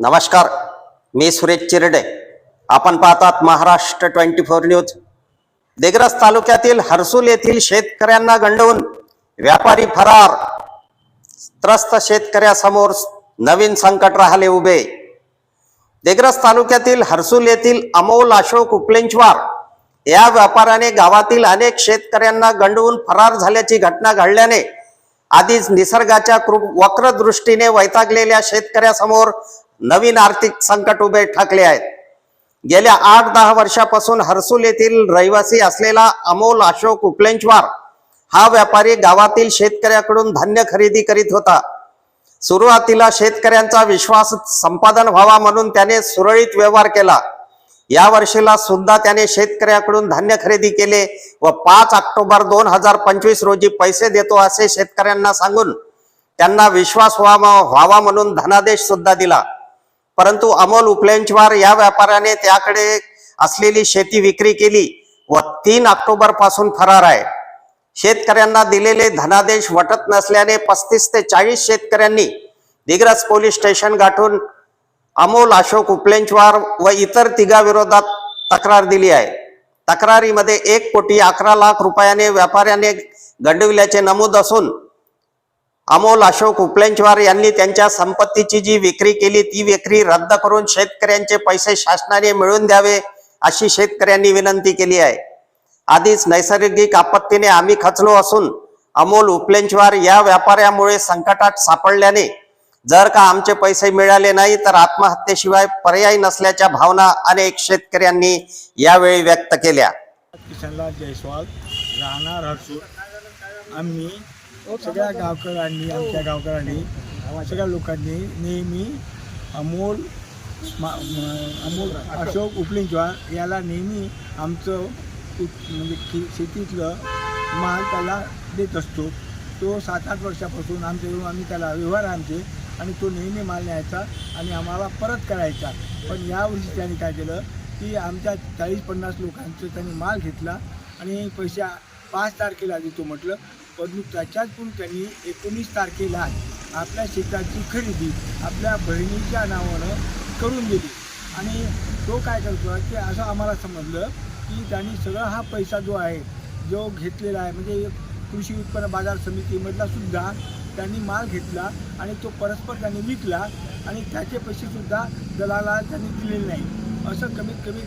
नमस्कार मी सुरेश चिरडे. आपण पाहतात Maharashtra twenty four news. Digras तालुक्यातील हर्सूल येथील शेतकऱ्यांना गंडवून व्यापारी फरार. त्रस्त शेतकऱ्यासमोर नवीन संकट राहिले उभे. दिग्रस तालुक्यातील हर्सूल येथील अमोल अशोक उपलेंचवार या व्यापाऱ्याने गावातील अनेक शेतकऱ्यांना गंडवून फरार झाल्याची घटना घडल्याने आधीच निसर्गाच्या कृ- वक्र दृष्टीने वैतागलेल्या शेतकऱ्यासमोर नवीन आर्थिक संकट उभे ठाकले आहेत. गेल्या आठ दहा वर्षापासून हर्सूल येथील रहिवासी असलेला अमोल अशोक उपलेंचवार हा व्यापारी गावातील शेतकऱ्याकडून धान्य खरेदी करीत होता. सुरुवातीला शेतकऱ्यांचा विश्वास संपादन व्हावा म्हणून त्याने सुरळीत व्यवहार केला. या वर्षीला सुद्धा त्याने शेतकऱ्याकडून धान्य खरेदी केले व पाच ऑक्टोबर दोन हजार पंचवीस रोजी पैसे देतो असे शेतकऱ्यांना सांगून त्यांना विश्वास व्हावा व्हावा म्हणून धनादेश सुद्धा दिला. परंतु अमोल उपलेंचवार या व्यापाऱ्याने त्याकडे असलेली शेती विक्री केली व तीन ऑक्टोबरपासून फरार आहे. शेतकऱ्यांना दिलेले धनादेश वटत नसल्याने पस्तीस ते चाळीस शेतकऱ्यांनी दिग्रस पोलीस स्टेशन गाठून अमोल अशोक उपलेंचवार व इतर तिघाविरोधात तक्रार दिली आहे. तक्रारीमध्ये एक कोटी अकरा लाख रुपयाने व्यापाऱ्याने गंडविल्याचे नमूद असून अमोल अशोक उपलेंचवार यांनी त्यांच्या संपत्तीची जी विक्री केली ती विक्री रद्द करून शेतकऱ्यांचे पैसे शासनाने मिळवून द्यावे अशी शेतकऱ्यांनी विनंती केली आहे. आधीच नैसर्गिक आपत्तीने आम्ही खचलो असून अमोल उपलेंचवार या व्यापाऱ्यामुळे संकटात सापडल्याने जर का आमचे पैसे मिळाले नाही तर आत्महत्येशिवाय पर्याय नसल्याच्या भावना अनेक शेतकऱ्यांनी यावेळी व्यक्त केल्या. किशनलाल जयस्वाल राहणार आम्ही सगळ्या गावकऱ्यांनी आमच्या गावकऱ्यांनी सगळ्या लोकांनी नेहमी अमोल मा- अमोल अशोक उपलिंचवार याला नेहमी आमचं म्हणजे की शेतीतलं माल त्याला देत असतो. तो सात आठ वर्षापासून आमच्याकडून आम्ही त्याला व्यवहार आमचे आणि तो नेहमी माल न्यायचा आणि आम्हाला परत करायचा. पण यावर्षी त्यांनी काय केलं की आमच्या चाळीस पन्नास लोकांचं त्यांनी माल घेतला आणि पैसे पाच तारखेला देतो म्हटलं परंतु त्याच्याच पण त्यांनी एकोणीस तारखेला आपल्या शेताची खरेदी आपल्या बहिणीच्या नावानं करून दिली. आणि तो काय करतो की असं आम्हाला समजलं की त्यांनी सगळा हा पैसा जो आहे जो घेतलेला आहे म्हणजे कृषी उत्पन्न बाजार समितीमधला सुद्धा त्यांनी माल घेतला आणि तो परस्पर त्यांनी विकला आणि त्याचे पैसेसुद्धा दलाला त्यांनी दिलेले नाही. असं कमीत कमी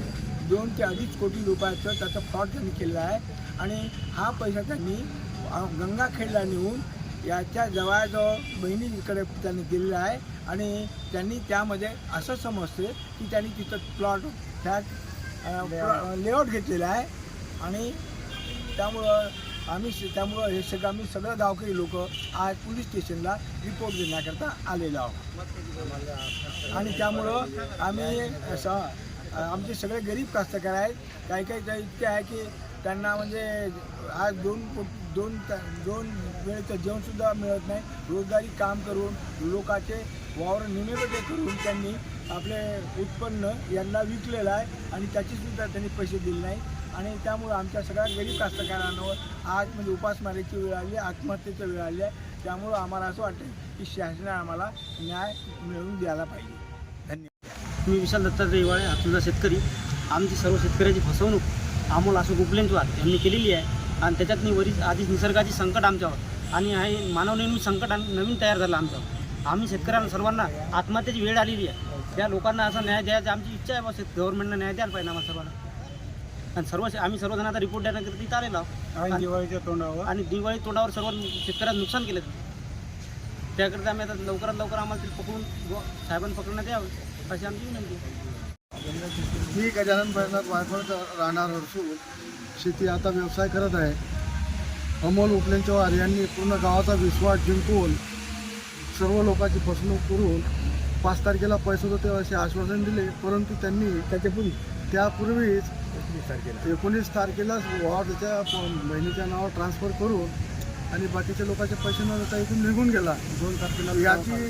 दोन ते अडीच कोटी रुपयाचं त्याचा फ्रॉड त्यांनी केलेला आहे. आणि हा पैसा त्यांनी गंगाखेडला नेऊन याच्या जवळजवळ बहिणीकडे त्यांनी दिलेला आहे. आणि त्यांनी त्यामध्ये असं समजते की त्यांनी तिथं प्लॉट फ्लॅट लेआउट घेतलेला आहे. आणि त्यामुळं आम्ही त्यामुळं हे सगळं आम्ही सगळं गावकरी लोक आज पोलीस स्टेशनला रिपोर्ट देण्याकरता आलेलो आहोत. आणि त्यामुळं आम्ही असं आमचे सगळे गरीब कास्तकार आहेत. काही काही इतके आहे की त्यांना म्हणजे आज दोन दोन दोन वेळचं जेवणसुद्धा मिळत नाही. रोजगारी काम करून लोकाचे वावर निमेबटे करून त्यांनी आपले उत्पन्न यांना विकलेलं आहे आणि त्याचीसुद्धा त्यांनी पैसे दिले नाही आणि त्यामुळे आमच्या सगळ्या गरीब कास्तकारांवर आज म्हणजे उपासमारीची वेळ आली आहे आत्महत्येची वेळ आली आहे. त्यामुळं आम्हाला असं वाटतं की शासनाने आम्हाला न्याय मिळवून द्यायला पाहिजे. धन्यवाद. मी विशाल दत्तात्रय हिवाळे हातूनचा शेतकरी. आमची सर्व शेतकऱ्याची फसवणूक आमोल अशोक उपलेंचवार यांनी केलेली आहे. आणि त्याच्यात मी वरीच आधीच निसर्गाची संकट आमच्यावर. आणि हे मानवनिर्मित संकट नवीन तयार झालं आमच्यावर आम्ही शेतकऱ्यांना सर्वांना आत्महत्येची वेळ आलेली आहे. त्या लोकांना असा न्याय द्यायचा आमची इच्छा आहे बस गव्हर्नमेंटनं न्याय द्यायला पाहिजे आम्हाला सर्वांना. आणि सर्व आम्ही सर्वजण आता रिपोर्ट देण्याकरता आलेलो आहोत. दिवाळीच्या तोंडावर? आणि दिवाळी तोंडावर सर्व शेतकऱ्यांना नुकसान केलं. त्याकरता आम्ही आता लवकरात लवकर आम्हाला ते पकडून साहेबांना पकडण्यात यावं. अशी आमची विनंती आहे. मी गजानन बैनाथ वायफळ राहणार हरसूळ शेती आता व्यवसाय करत आहे. अमोल उपलेंचवार यांनी पूर्ण गावाचा विश्वास जिंकून सर्व लोकांची फसवणूक करून पाच तारखेला पैसे होते असे आश्वासन दिले परंतु त्यांनी त्याच्यापूर्वी? त्यापूर्वीच एकोणीस तारखेला. एकोणीस तारखेलाच त्याच्या बहिणीच्या नावावर ट्रान्सफर करून आणि बाकीच्या लोकांचे पैसे न देता इथून निघून गेला. दोन तारखेला याची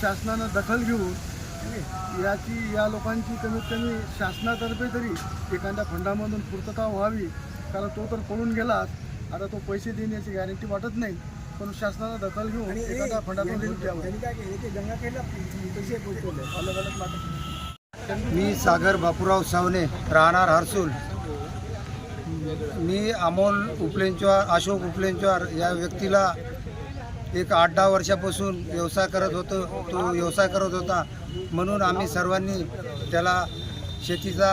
शासनानं दखल घेऊन याची या लोकांची कमीत कमी शासनातर्फे तरी एखाद्या फंडामधून पूर्तता व्हावी कारण तो तर पळून गेलाच आता तो पैसे देण्याची गॅरंटी वाटत नाही पण शासनानं दखल घेऊन एखाद्या फंडातून द्यावं मी सागर बापूराव सावने राहणार हर्सूल. मी अमोल उपलेंचवार अशोक उपलेंचवार या व्यक्तीला एक आठ दहा वर्षापासून व्यवसाय करत होतो तो व्यवसाय करत होता. म्हणून आम्ही सर्वांनी त्याला शेतीचा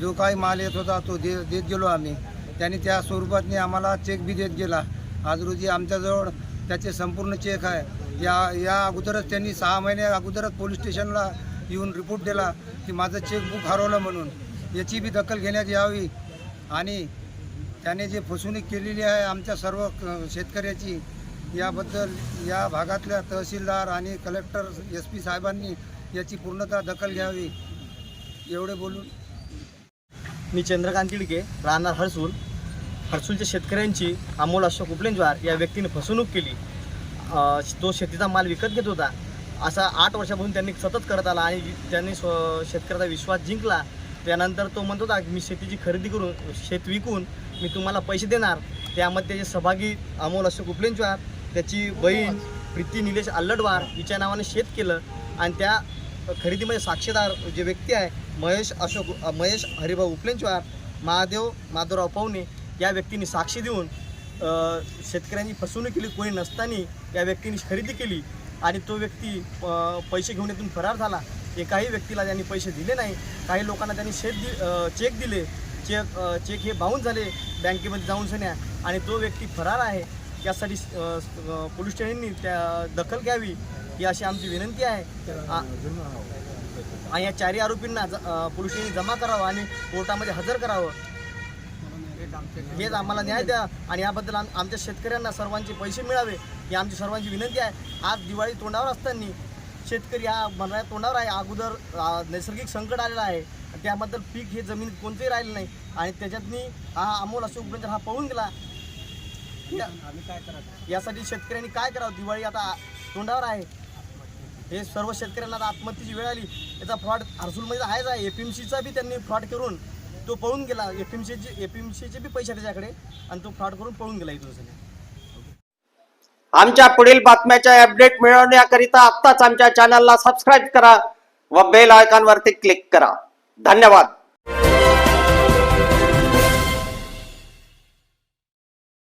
जो काही माल येत होता तो दे देत गेलो आम्ही. त्याने त्या स्वरूपातनी आम्हाला चेक बी देत गेला. आज रोजी आमच्याजवळ त्याचे संपूर्ण चेक आहे. या या अगोदरच त्यांनी सहा महिने अगोदरच पोलीस स्टेशनला येऊन रिपोर्ट दिला की माझं चेकबुक हरवलं म्हणून. याची बी दखल घेण्यात यावी. आणि त्याने जे फसवणूक केलेली आहे आमच्या सर्व शेतकऱ्याची याबद्दल या भागातल्या तहसीलदार आणि कलेक्टर एस पी साहेबांनी याची पूर्णतः दखल घ्यावी एवढे बोलून. मी चंद्रकांत तिडके राहणार हर्सूल. हर्सूलच्या शेतकऱ्यांची अमोल अशोक उपलेंजवार या व्यक्तीने फसवणूक केली. तो शेतीचा माल विकत घेत होता असा आठ वर्षापासून त्यांनी सतत करत आला आणि त्यांनी स्व शेतकऱ्याचा विश्वास जिंकला. त्यानंतर तो म्हणत होता की मी शेतीची खरेदी करून शेत विकून मी तुम्हाला पैसे देणार. त्यामध्ये त्याचे सहभागी अमोल अशोक उपलेंजवार त्याची बहीण प्रीती निलेश अल्लडवार हिच्या नावाने शेत केलं आणि त्या खरेदीमध्ये साक्षीदार जे व्यक्ती आहे महेश अशोक महेश हरिभाऊ उपलेंचवार महादेव माधवराव पवने या व्यक्तींनी साक्षी देऊन शेतकऱ्यांनी फसवणूक केली कोणी नसताना या व्यक्तीने खरेदी केली आणि तो व्यक्ती पैसे घेऊन येथून फरार झाला. एकाही व्यक्तीला त्यांनी पैसे दिले नाही. काही लोकांना त्यांनी शेत दि चेक दिले. चेक चेक हे बाहून झाले. बँकेमध्ये जाऊन सण्या आणि तो व्यक्ती फरार आहे. यासाठी पोलीस स्टेशननी त्या दखल घ्यावी ही अशी आमची विनंती आहे. आणि या चारही आरोपींना ज- पोलीस स्टेशननी जमा करावं आणि कोर्टामध्ये हजर करावं. हेच आम्हाला न्याय द्या आणि याबद्दल आम आमच्या शेतकऱ्यांना सर्वांचे पैसे मिळावे ही आमची सर्वांची विनंती आहे. आज दिवाळी तोंडावर असताना शेतकरी हा म्हणा तोंडावर आहे. अगोदर नैसर्गिक संकट आलेलं आहे. त्याबद्दल पीक हे जमीन कोणतंही राहिलं नाही. आणि त्याच्यातनी हा अमोल अशोक उपरेंद्र हा पळून गेला. यासाठी शेतकऱ्यांनी काय करावं? दिवाळी आता तोंडावर आहे. हे सर्व शेतकऱ्यांना आता आत्महत्येची वेळ आली. याचा फ्रॉड हर्सूलमध्ये आहेच आहे. एफ एम सीचा बी त्यांनी फ्रॉड करून तो पळून गेला. एफ एम सीचे एफ एम सीचे बी पैसे त्याच्याकडे. आणि तो फ्रॉड करून पळून गेला इथून सगळे. आमच्या पुढील बातम्याच्या अपडेट मिळवण्याकरिता आत्ताच आमच्या चॅनलला सबस्क्राईब करा व बेल आयकॉनवरती क्लिक करा. धन्यवाद.